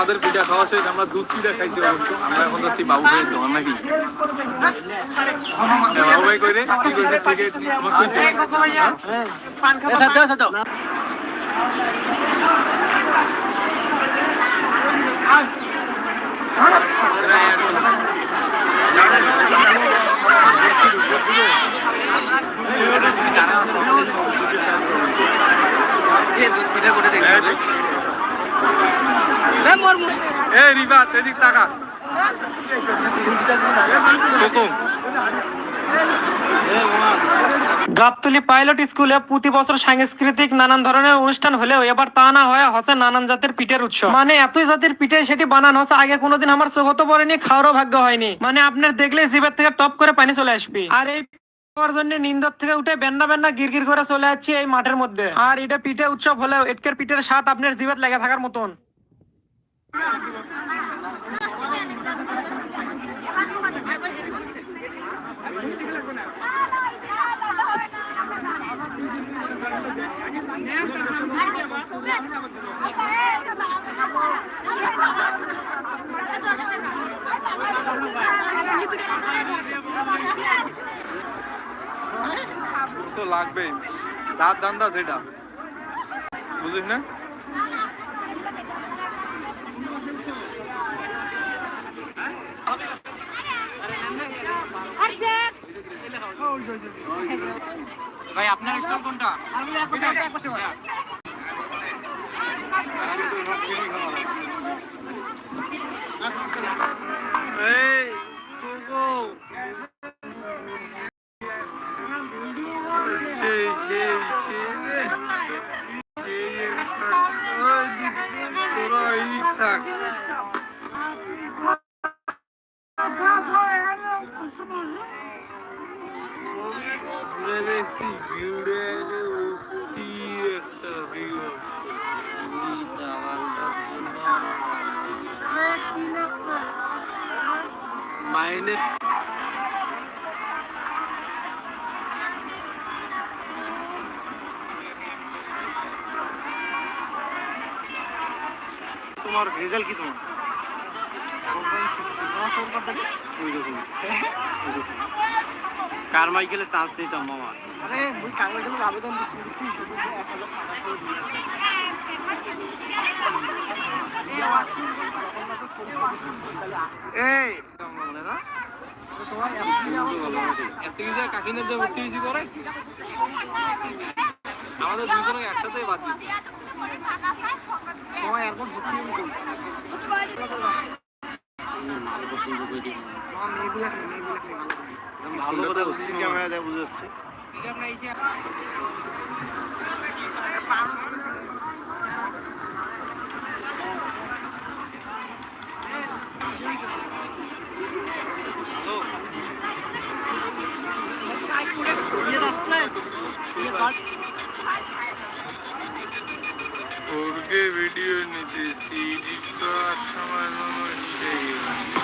আমাদের পিঠা খাওয়া শেষ আমরা দুধ পিঠা খাইছি অবশ্য। আমরা এখন যাচ্ছি বাবু ভাইয়ের দোকান নাকি? হ্যাঁ, বাবু ভাই কই রে? কি করছিস থেকে আমার কইছে এ রিবা এদিক তাকা। গাবতলি পাইলট স্কুলে প্রতি বছর সাংস্কৃতিক নানান ধরনের অনুষ্ঠান হলেও এবার তা না হয়ে হচ্ছে নানান জাতের পিঠের উৎসব। মানে এতই জাতের পিঠে সেটি বানানো হচ্ছে, আগে কোনোদিন আমার চোখত পড়েনি, খাওয়ারও ভাগ্য হয়নি। মানে আপনার দেখলে জিভের থেকে টপ করে পানি চলে আসবে। আর এই নিন্দর থেকে উঠে বেন্না বেন্না গিরগির করে চলে যাচ্ছি এই মাঠের মধ্যে। আর এটা পিঠে উৎসব হলেও এটকের পিঠের স্বাদ আপনার জিভের লেগে থাকার মতন। তো লাগবেই। যার দান্দা সেটা। বুঝলিস না? ভাই আপনার স্টল কোনটা? এই সেই সেই সেই রে এই একটা ওই দিক তোরা এই দিক থাক ঘুরে দেখছি ভিউরে অস্থির একটা ভিউ মাইন্ডে তোমার রেজাল্ট কি তোমার কারমাইকেলে চান্স নিতাম মামা। আরে মুই কাগজের আবেদন দিছি দিছি সেটা এক হাজার করে আমাদের দুজনে একসাথে বাদ দিছি তোমার এখন ভর্তি হয়ে গেল আমার মেয়েগুলা খাই মেয়েগুলা খাই ভালো কথা বুঝছি ক্যামেরা দেয় বুঝাচ্ছি ওরকে ভিডিও নিতেছি এডিট করার সময় কোনো সেই